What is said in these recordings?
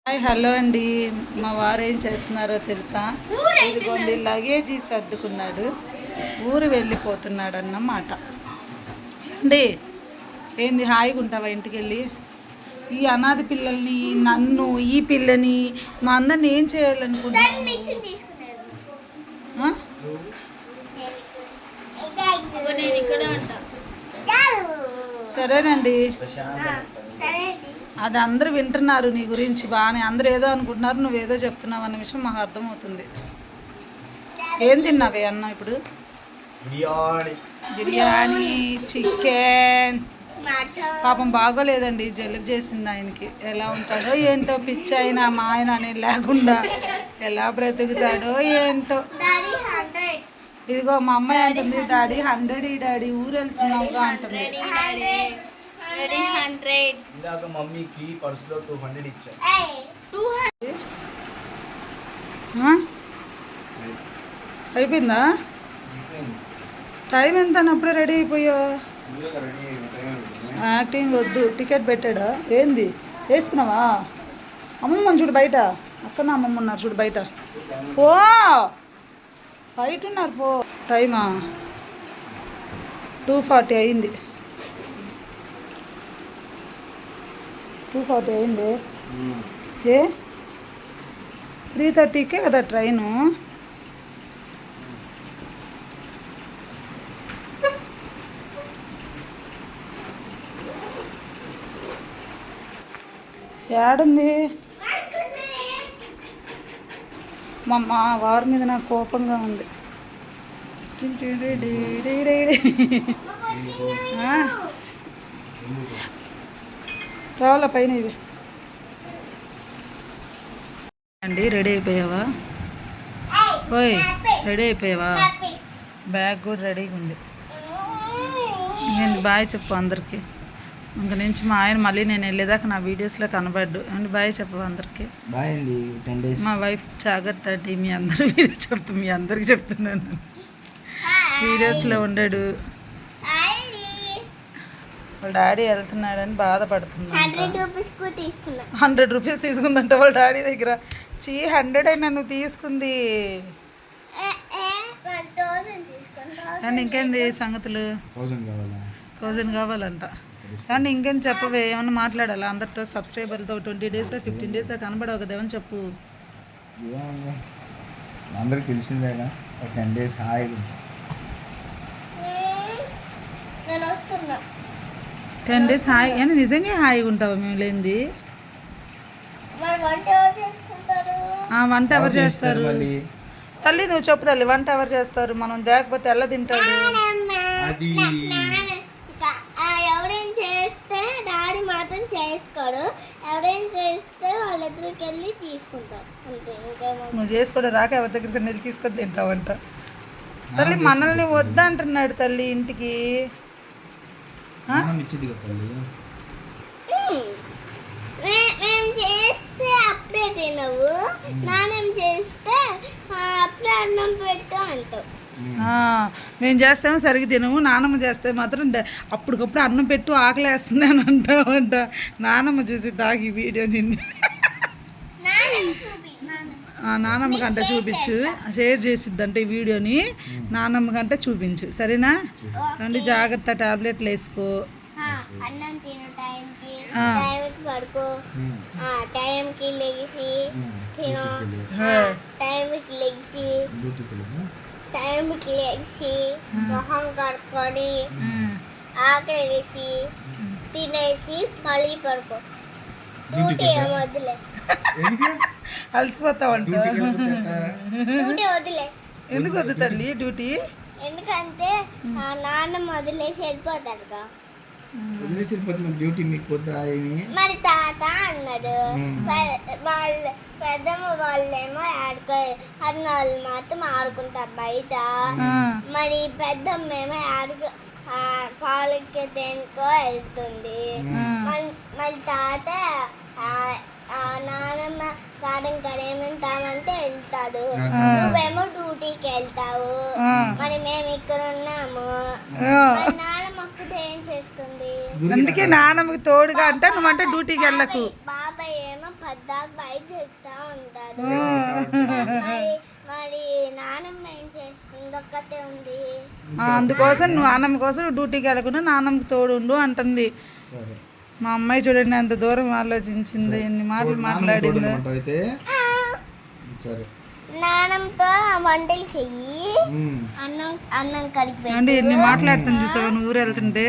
Hi hello అండి. మా వారు ఏం చేస్తున్నారో తెలుసా? ఇదిగోండి లగేజీ సర్దుకున్నాడు. ఊరు వెళ్ళిపోతున్నాడు అన్నమాట అండి ఏంది హాయిగా ఉంటావా ఇంటికి వెళ్ళి ఈ అనాథ పిల్లల్ని నన్ను ఈ పిల్లని మా అందరిని ఏం చేయాలనుకుంటున్నాను నేను ఇక్కడ ఉంటా. సరేనండి. అది అందరూ వింటున్నారు నీ గురించి బాగానే. అందరూ ఏదో అనుకుంటున్నారు నువ్వేదో చెప్తున్నావు అన్న విషయం మాకు అర్థమవుతుంది. ఏం తిన్నావే అన్న ఇప్పుడు? బిర్యానీ. బిర్యానీ చికెన్. పాపం బాగోలేదండి జలుబు చేసింది ఆయనకి. ఎలా ఉంటాడో ఏంటో పిచ్చి అయినా మా ఆయన అని లేకుండా ఎలా బ్రతుకుతాడో ఏంటో. ఇదిగో మా అమ్మాయి అంటుంది డాడీ హండ్రెడ్ ఈ డాడీ ఊరు వెళ్తున్నావుగా అంటుంది. ఇందాక మమ్మీకి పర్సులో టూ హండ్రెడ్? అయిపోయిందా? టైం ఎంత అప్పుడే రెడీ అయిపోయావు? యాక్టింగ్ వద్దు టికెట్ పెట్టాడా? ఏంది? వేసుకున్నావా? అమ్మమ్మ చూడు బయట. అక్కడ అమ్మమ్మ ఉన్నారు చూడు బయట. ఓ! ఫైట్ ఉన్నారు పో టైమా? టూ ఫార్టీ అయింది. టూ ఫార్టీ అయింది? ఏ? త్రీ థర్టీకే కదా ట్రైను. ఏడుంది? మా మా వారి మీద నాకు కోపంగా ఉంది? రావాలా పైన ఇవి? అండి రెడీ అయిపోయావా? ఓయ్ రెడీ అయిపోయావా? బ్యాగ్ కూడా రెడీగా ఉంది. నేను బాయ్ చెప్పు అందరికి. ఇంక నుంచి మా ఆయన మళ్ళీ నేను వెళ్ళేదాకా నా వీడియోస్లో కనబడ్డు. అండి బాయ్ చెప్పు అందరికి? బాయ్ అండి టెన్ డేస్ మా వైఫ్ జాగ్రత్త అండి మీ అందరి వీడియో చెప్తా మీ అందరికి చెప్తున్నాను. వీడియోస్లో ఉండడు. వాళ్ళ డాడీ వెళ్తున్నాడని బాధపడుతున్నాను హండ్రెడ్ రూపీస్ తీసుకుందంట వాళ్ళ డాడీ దగ్గర. చీ హండ్రెడ్ అయినా నువ్వు తీసుకుంది. అండ్ ఇంకేంది సంగతులు? థౌజండ్ కావాలంట. అండ్ ఇంకేం చెప్పవే ఏమన్నా మాట్లాడాలా? అందరితో సబ్స్క్రైబర్తో ట్వంటీ డేస్ ఫిఫ్టీన్ డేస్ కనబడవు కదా ఏమని చెప్పు? అందరికి తెలిసిందేగా ఒక టెన్ డేస్ వస్తున్నా. టెన్ డేస్ హాయి అని నిజంగా హాయిగా ఉంటావు మేము లేనిది? మరి వంట ఎవరు చేస్తారు తల్లి నువ్వు చెప్పు తల్లి వంట ఎవరు చేస్తారు? మనం తేకపోతే ఎలా తింటాడు? మాత్రం చేసుకోడు. ఎవరైనా చేస్తే వాళ్ళిద్దరికి వెళ్ళి తీసుకుంటారు. అంతే ఇంకేమో నువ్వు చేసుకోవడం రాక ఎవరి దగ్గరికి వెళ్ళి తీసుకొని తింటావంట. తల్లి మనల్ని వద్దంటున్నాడు తల్లి ఇంటికి. ఇచ్చింది కదా తల్లి. అప్పుడే తినవు నాన్నం చేస్తే ఆ, అప్పుడే అన్నం పెట్టు అంటావు ఆ, మేము చేస్తాము సరిగ్గా తినము నానమ్మ చేస్తే మాత్రం అప్పటికప్పుడు అన్నం పెట్టు ఆకలేస్తుంది అని అంటావంట. నానమ్మ చూసి తాగి వీడియో నిన్ను. నానమ్మ కంట చూపించు. షేర్ చేసిద్దంట ఈ వీడియోని. నానమ్మ కంట చూపించు. సరేనా? రండి జాగ్రత్త టాబ్లెట్లు వేసుకో. ఆ, అన్నం టైంకి పడుకో. ఆ, టైంకి లెగిసి తిను. టైంకి లెగిసి టైంకి లెగిసి మొహం కడుక్కొని. ఆకలి వేసి తినేసి మళ్ళీ పడుకో. డ్యూటీ వదిలే డ్యూటీ వదిలే ఎందుకు వద్దు తల్లి డ్యూటీ? ఎందుకంటే ఆ నాన్న వదిలేసి వెళ్ళిపోతాడుగా. వెళ్ళిపోతే మరి డ్యూటీ మీకు వద్దా ఏమి? మరి తాత అన్నాడు. వాళ్ళ పెద్దమ్మ వాళ్ళేమో ఆడుకో అన్న వాళ్ళు మాత్రం ఆడుకుంటారు బయట. మరి పెద్దమ్మ ఏమో ఆడుకో పాలకి దేనికో వెళ్తుంది. మళ్ళీ మళ్ళీ తాత నానమ్మ కారం కరేమంటామంటే వెళ్తాడు. నువ్వేమో డ్యూటీకి వెళ్తావు. మరి మేము. ఇక్కడ ఉన్నాము ఆ. ఏం చేస్తుంది? అందుకే నాన్నమ్మకి తోడుగా అంటే నువ్వంటే డ్యూటీకి వెళ్ళకు. బాబాయ్ ఏమో పద్దాక బయట తిరుగుతూ ఉంటారు ఓ. మరి మరి నానమ్మ ఏం చేస్తుంది? ఒక్కతే ఉంది. ఆ, అందుకోసం నువ్వు నాన్నమ్మ కోసం డ్యూటీకి వెళ్ళకుండా నాన్నమ్మకి తోడు ఉండు అంటుంది. సరే. మా అమ్మాయి చూడండి ఎంత దూరం ఆలోచించింది ఎన్ని మాటలు మాట్లాడిందో. అయితే. సరే. నానమ్మతో వంటలు చెయ్యి. అన్నం అన్నం కడిగి ఏమండి ఎన్ని మాట్లాడుతుంది చూసావా నువ్వు ఊరు వెళ్తుంటే?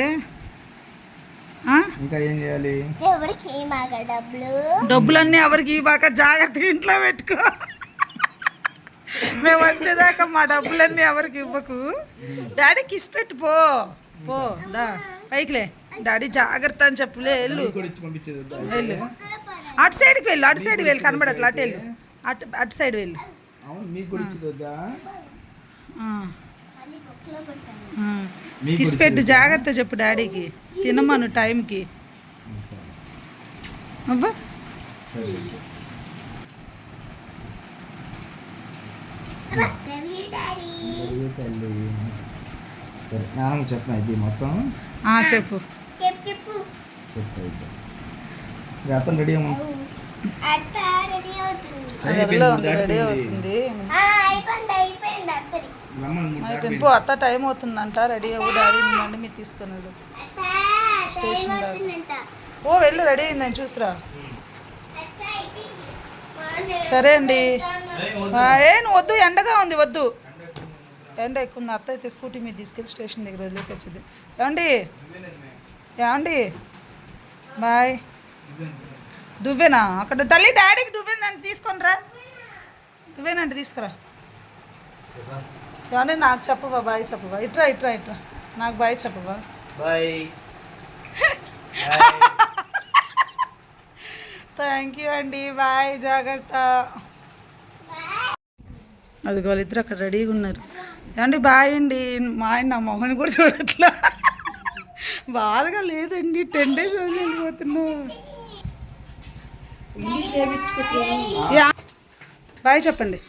ఆ? ఇంకా ఏం చేయాలి? ఎవరికి మాక డబ్బులు. డబ్బులన్నీ ఎవరికి బాగా జాగ్రత్తగా ఇంట్లో పెట్టుకో. మేము వచ్చేదాకా మా డబ్బులన్నీ ఎవరికి ఇవ్వకు. డాడీకి ఇసి పెట్టు పో. పో దా. పైకిలే డాడీ జాగ్రత్త అని చెప్పులే వెళ్ళు? వెళ్ళు. అటు సైడ్కి వెళ్ళు అటు సైడ్ వెళ్ళు కనబడట్లా అటు వెళ్ళు. అటు అటు సైడ్ వెళ్ళు. అవును మీకు కూడా ఇచ్చేది వద్దా ఆ. ఆ. మీకు కిసి పెట్టు జాగ్రత్త చెప్పు డాడీకి. తినమను టైంకి. ఉమ్, సరే. నాన్నకు చెప్పిన ఇది మొత్తం? ఆ, చెప్పు. చెప్పు చెప్తా అతను రెడీ అవ్వను అయిపోయింది అత్త టైం అవుతుందంట రెడీ అవ్వు డాడీ బండి మీద తీసుకుని అవుతుందంట. ఓ వెళ్ళు రెడీ అయిందని చూసిరా. సరే అండి. ఏ నువ్వు వద్దు ఎండగా ఉంది వద్దు. ఎండ ఎక్కువ ఉంది అత్త అయితే స్కూటీ మీద తీసుకెళ్ళి స్టేషన్ దగ్గర వదిలేసి వచ్చింది. ఏమండి? ఏమండి? బాయ్. దువ్వేనా? అక్కడ తల్లి డాడీకి దువ్వేందని తీసుకొని రా దువ్వేనంటే తీసుకురా. ఏమండి నాకు చెప్పవా బాయ్ చెప్పవా ఇట్రా ఇట్రా ఇట్రా. నాకు బాయ్ చెప్పవా బాయ్. థ్యాంక్ యూ అండి. బాయ్ జాగ్రత్త. అది వాళ్ళిద్దరు అక్కడ రెడీగా ఉన్నారు. ఏమండి బాయ్ అండి. మా ఆయన నా మొహన్ కూడా చూడట్లా. బాధగా లేదండి. టెన్ డేస్ వెళ్ళిపోతున్నా యా. బాయ్ చెప్పండి.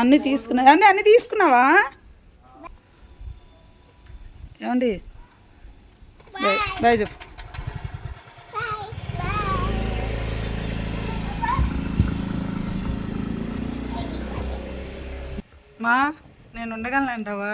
అన్నీ తీసుకున్నా ఏమండి అన్నీ తీసుకున్నావా? ఏమండి? బాయ్ బాయ్ చెప్పు. మా నేను ఉండగలను అంటావా?